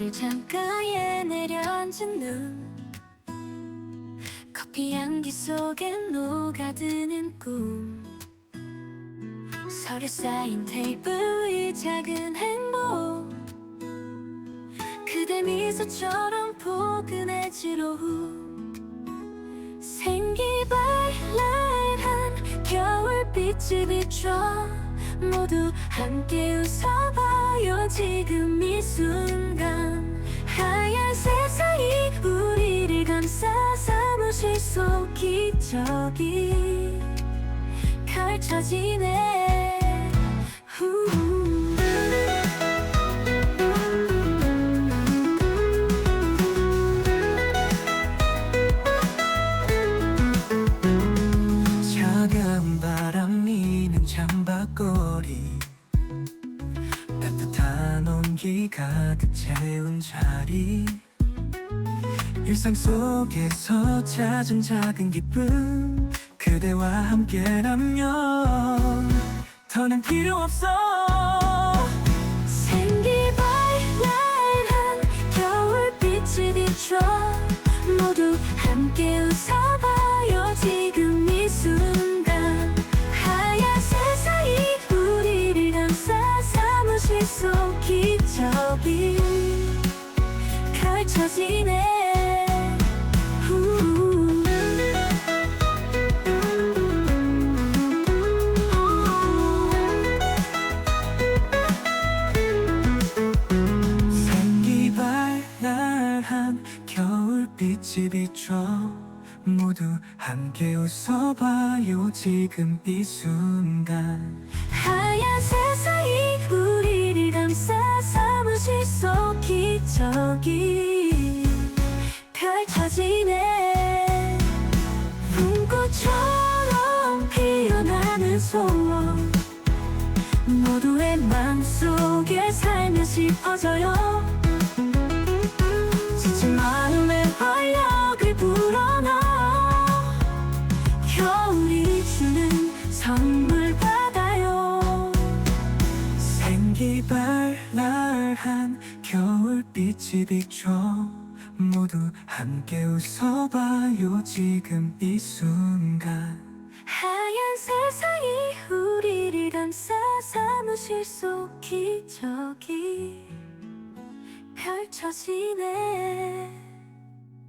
거실 창가에 내려앉은 눈. 커피 향기 속에 녹아드는 꿈. 서류 쌓인 테이블 위 작은 행복. 그대 미소처럼 포근해질 오후 생기발랄한 겨울빛이 비춰 모두 함께 웃어봐요 지금 이 순간 기적이 펼쳐지네 후. 차가운 바람 미는 창밖거리. 따뜻한 온기 가득 채운 자리 일상 속에서 찾은 작은 기쁨 그대와 함께라면 더는 필요 없어. 생기 발랄한 겨울빛이 비춰 모두 함께 웃어봐요. 지금 이 순간 하얀 세상이 우리를 감싸 사무실 속 기적이 펼쳐지네 생기발랄한 겨울빛이 비춰 모두 함께 웃어봐요. 지금 이 순간 하얀 세상이 우리를 감싸 사무실 속 기적이 펼쳐지네. 봄꽃처럼 피어나는 소원 모두의 맘속에 살며시 퍼져요 생기발랄한 겨울빛이 비춰 모두 함께 웃어봐요 지금 이 순간 하얀 세상이 우리를 감싸 사무실 속 기적이 펼쳐지네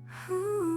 후.